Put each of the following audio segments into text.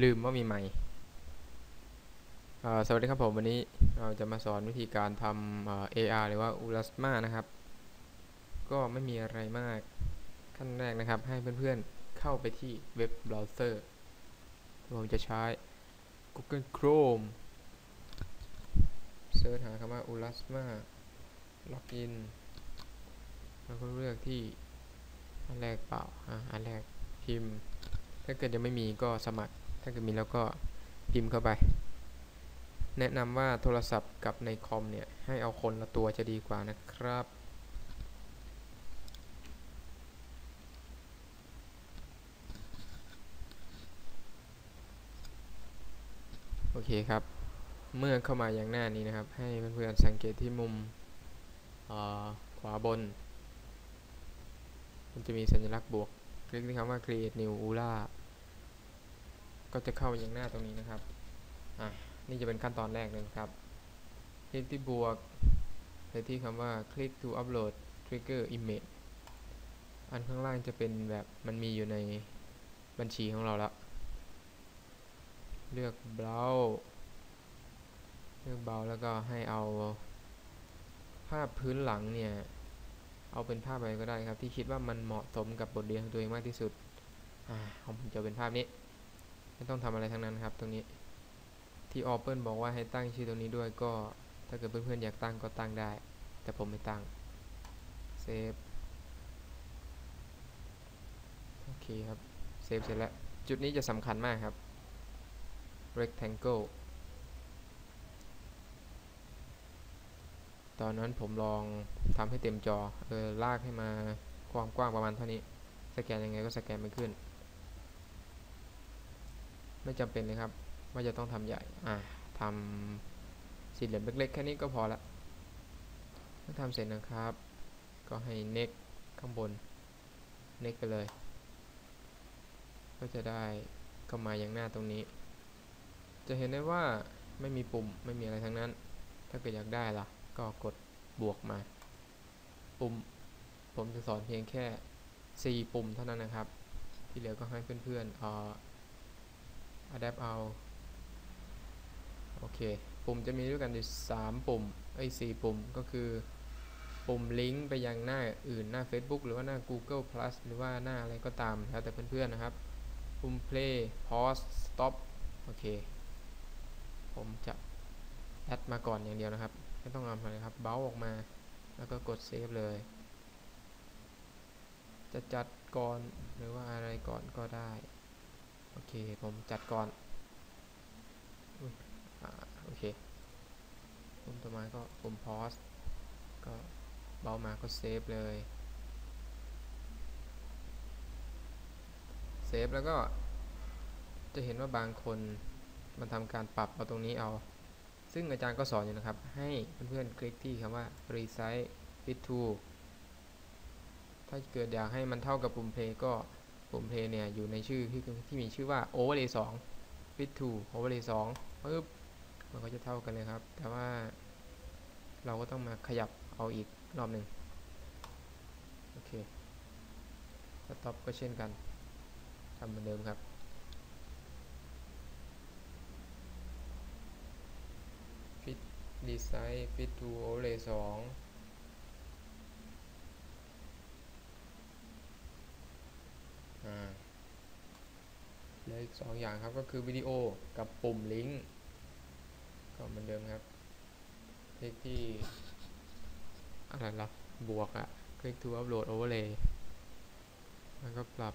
ลืมว่ามีไมค์สวัสดีครับผมวันนี้เราจะมาสอนวิธีการทำ AR หรือว่า Ulasma นะครับ ก็ไม่มีอะไรมากขั้นแรกนะครับ ให้เพื่อนๆเข้าไปที่เว็บเบราว์เซอร์ผมจะใช้ Google Chrome เซิร์ชหาคำว่า Ulasma ล็อกอินแล้วก็เลือกที่อันแรกเปล่าอะอันแรกพิมพ์ ถ้าเกิดยังไม่มีก็สมัคร ถ้าเกิดมีแล้วก็พิมพ์เข้าไป แนะนำว่าโทรศัพท์กับในคอมเนี่ย ให้เอาคนละตัวจะดีกว่านะครับโอเคครับ เมื่อเข้ามาอย่างหน้านี้นะครับ ให้เพื่อนๆสังเกตที่มุมขวาบน มันจะมีสัญลักษณ์บวก คลิกที่คำว่า create new ula ก็จะเข้าอย่างหน้าตรงนี้นะครับอะนี่จะเป็นขั้นตอนแรกเลยครับ คลิกที่บวกไปที่คำว่า click to upload trigger image อันข้างล่างจะเป็นแบบมันมีอยู่ในบัญชีของเราแล้วเลือก browse เลือกเบาแล้วก็ให้เอาภาพพื้นหลังเนี่ย เอาเป็นภาพอะไรก็ได้ครับ ที่คิดว่ามันเหมาะสมกับบทเรียนของตัวเองมากที่สุดอ่าผมจะเป็นภาพนี้ ไม่ต้องทำอะไรทั้งนั้นครับตรงนี้ที่ Open บอกว่าให้ตั้งชื่อตรงนี้ด้วยก็ถ้าเกิดเพื่อนๆอยากตั้งก็ตั้งได้ แต่ผมไม่ตั้งเซฟโอเคครับเซฟเสร็จแล้วจุดนี้จะสำคัญมากครับ rectangle ตอนนั้นผมลองทำให้เต็มจอเออลากให้มาความกว้างประมาณเท่านี้ สแกนยังไงก็สแกนไม่ขึ้น ไม่จำเป็นเลยครับว่าจะต้องทำใหญ่อะทำสี่เหลี่ยมเล็กๆแค่นี้ก็พอละเมื่อทำเสร็จนะครับ ก็ให้ next ข้างบน next ไปเลย ก็จะได้ก็มาอย่างหน้าตรงนี้ จะเห็นได้ว่าไม่มีปุ่มไม่มีอะไรทั้งนั้น ถ้าเกิดอยากได้ล่ะ ก็กดบวกมา ปุ่ม ผมจะสอนเพียงแค่ 4 ปุ่มเท่านั้นนะครับ ที่เหลือก็ให้เพื่อนๆเอ่อ adapt เอา โอเค ปุ่มจะมีด้วยกันอยู่ 3 ปุ่มไอ้สี่ปุ่มก็คือ ปุ่มลิงก์ไปยังหน้าอื่นหน้า Facebook หรือว่าหน้า Google Plus หรือว่าหน้าอะไรก็ตามแล้วแต่เพื่อนๆนะครับ ปุ่ม play pause stop โอเค ผมจะแอดมาก่อนอย่างเดียวนะครับ ไม่ต้องทำอะไรครับ เบ้าออกมา แล้วก็กดเซฟเลย จะจัดก่อนหรือว่าอะไรก่อนก็ได้ โอเค ผมจัดก่อนอโอเคปุ่มต่อมาก็ปุ่ม pause ก็เบามาก็เซฟเลย เซฟแล้วก็จะเห็นว่าบางคนมันทำการปรับเอาตรงนี้เอา ซึ่งอาจารย์ก็สอนอยู่นะครับ ให้เพื่อนๆคลิกที่คำว่า resize fit to ถ้าเกิดอยากให้มันเท่ากับปุ่ม play ก็ ปุ่ม play เนี่ย อยู่ในชื่อที่ที่มีชื่อว่า overlay 2 fit to overlay 2ปึ๊บมันก็จะเท่ากันเลยครับ แต่ว่าเราก็ต้องมาขยับเอาอีกรอบหนึ่งโอเค stop ก็เช่นกันทำเหมือนเดิมครับ fit design fit to overlay 2อ่าเหลื อีกสองอย่างครับก็คือวิดีโอกับปุ่มลิงก์ก็เหมือนเดิมครับ คลิกที่อะไรล่ะบวกอะคลิก to upload overlay แล้วก็ปรับ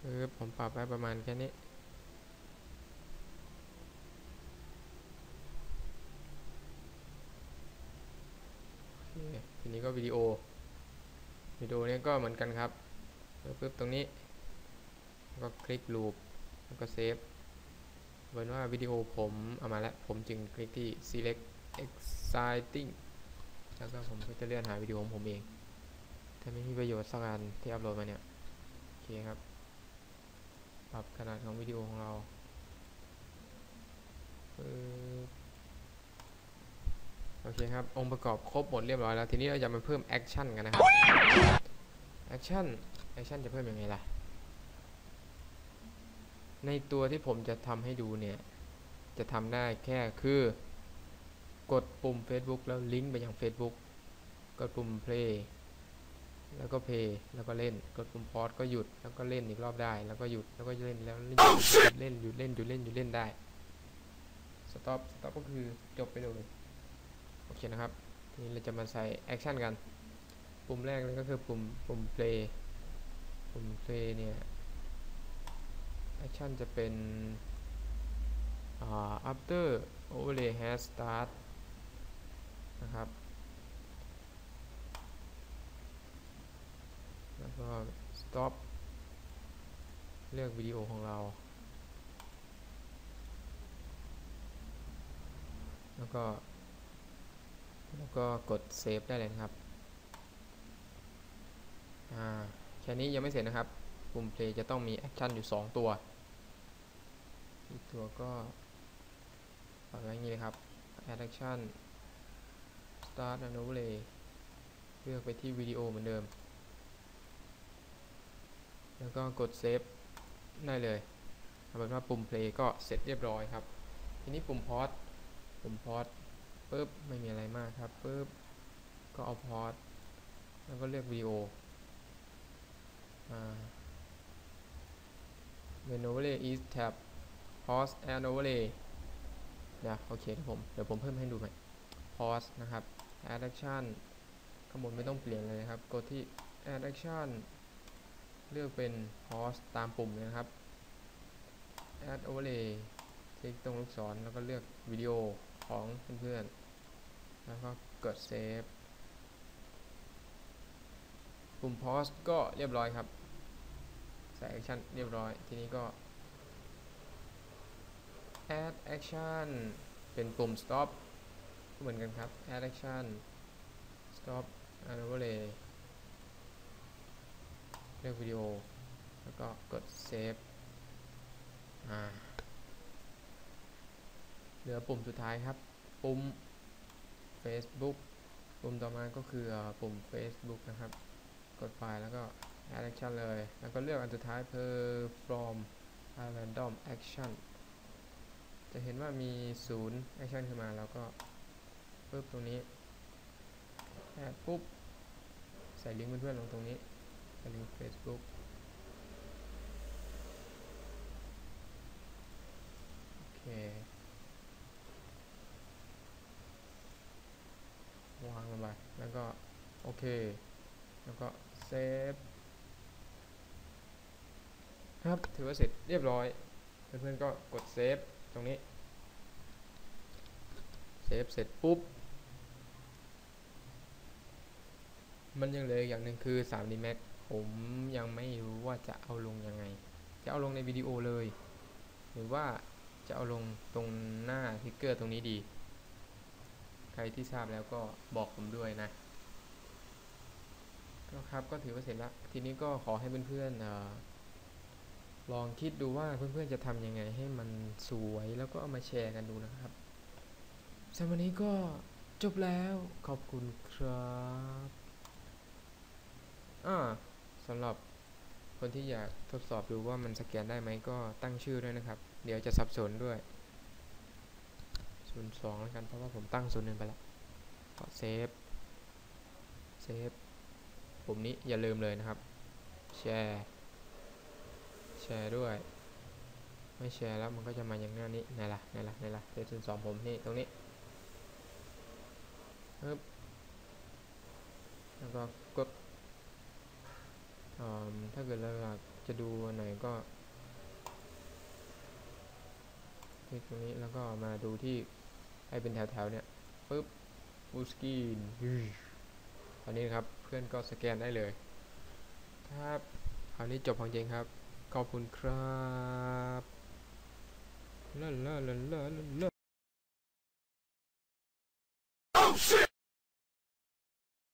เออผมปรับไว้ประมาณแค่นี้ ทีนี้ก็วิดีโอ วิดีโอนี้ก็เหมือนกันครับปึ๊บตรงนี้ ก็คลิกลูปแล้วก็เซฟเหมือนว่าวิดีโอผมเอามาแล้วผมจึงคลิกที่ select exciting แล้วก็ผมก็จะเลื่อนหาวิดีโอของผมเอง ถ้าไม่มีประโยชน์สักอันที่อัพโหลดมาเนี่ย โอเคครับ ปรับขนาดของวิดีโอของเราโอเคครับ องค์ประกอบครบหมดเรียบร้อยแล้ว ทีนี้เราจะมาเพิ่มแอคชั่นกันนะครับ แอคชั่น แอคชั่นจะเพิ่มยังไงล่ะ ในตัวที่ผมจะทำให้ดูเนี่ย จะทำได้แค่คือ กดปุ่ม Facebook แล้วลิงก์ไปยัง Facebook กดปุ่ม play แล้วก็ play แล้วก็เล่น กดปุ่ม pause ก็หยุด แล้วก็เล่นอีกรอบได้ แล้วก็หยุด แล้วก็เล่น แล้วหยุดเล่นหยุดเล่นหยุดเล่นหยุดเล่นได้ stop stop ก็คือจบไปเลย โอเคนะครับ ทีนี้เราจะมาใส่ action กัน ปุ่มแรกเลยก็คือปุ่มปุ่ม play ปุ่ม play เนี่ย action จะเป็น after overlay has start นะครับ แล้วก็ stop เลือกวิดีโอของเรา แล้วก็ แล้วก็กดเซฟได้เลยครับ อ่า แค่นี้ยังไม่เสร็จนะครับ ปุ่ม play จะต้องมีแอคชั่นอยู่ 2 ตัว อีกตัวก็ปล่อยไว้อย่างนี้เลยครับ add action start and overlay เลือกไปที่วิดีโอเหมือนเดิม แล้วก็กดเซฟได้เลยเอาเป็นว่าปุ่ม play ก็เสร็จเรียบร้อยครับ ทีนี้ปุ่ม pause ปุ่ม pause ปุ๊บไม่มีอะไรมากครับปุ๊บก็เอา pause แล้วก็เลือกวิดีโออ่า when overlay is tab pause and overlay เดี๋ยวโอเคครับผมเดี๋ยวผมเพิ่มให้ดูใหม่ pause นะครับ add action ข้างบนไม่ต้องเปลี่ยนเลยนะครับ กดที่ add action เลือกเป็น pause ตามปุ่มเลยนะครับ add overlay คลิกตรงลูกศรแล้วก็เลือกวิดีโอของเพื่อนๆ แล้วก็กด save ปุ่ม pause ก็เรียบร้อยครับ ใส่ action เรียบร้อย ทีนี้ก็ add action เป็นปุ่ม stop เหมือนกันครับ add action stop and overlay เลือกวิดีโอ แล้วก็กด save เหลือปุ่มสุดท้ายครับ ปุ่ม Facebook ปุ่มต่อมาก็คือเอ่อปุ่ม Facebook นะครับ กดไฟล์แล้วก็ add action เลย แล้วก็เลือกอันสุดท้าย perform a random action จะเห็นว่ามีศูนย์ action ขึ้นมาแล้วก็ปึ๊บตรงนี้ add ปุ๊บ ใส่ลิงก์เพื่อนๆลงตรงนี้ใส่ลิงก์ Facebook โอเค วางลงไป แล้วก็ โอเค แล้วก็เซฟครับ ถือว่าเสร็จเรียบร้อย เพื่อนๆก็กดเซฟ ตรงนี้เซฟเสร็จปุ๊บ มันยังเหลืออย่างหนึ่งคือ 3D Max ผมยังไม่รู้ว่าจะเอาลงยังไง จะเอาลงในวิดีโอเลย หรือว่าจะเอาลงตรงหน้าทิกเกอร์ตรงนี้ดี ใครที่ทราบแล้วก็บอกผมด้วยนะก็ครับก็ถือว่าเสร็จแล้ว ทีนี้ก็ขอให้เพื่อนๆ ลองคิดดูว่าเพื่อนๆจะทำยังไงให้มันสวยแล้วก็เอามาแชร์กันดูนะครับสำหรับวันนี้ก็จบแล้วขอบคุณครับอ่าสำหรับคนที่อยากทดสอบดูว่ามันสแกนได้ไหมก็ตั้งชื่อด้วยนะครับ เดี๋ยวจะสับสนด้วย02แล้วกันเพราะว่าผมตั้ง01ไปแล้วก็เซฟเซฟปุ่มนี้อย่าลืมเลยนะครับ แชร์ แชร์ด้วย ไม่แชร์แล้วมันก็จะมาอย่างหน้านี้ไหนล่ะไหนล่ะไหนล่ะเซฟ02ผมนี่ตรงนี้ปึ๊บแล้วก็กดถ้าเกิดเราอยากจะดูไหนก็คลิกตรงนี้แล้วก็มาดูที่ให้เป็นแถวๆเนี่ยปึ๊บบูสกีนตอนนี้ครับเพื่อนก็สแกนได้เลย ครับคราวนี้จบของจริงครับ ขอบคุณครับลาลาลาลาลา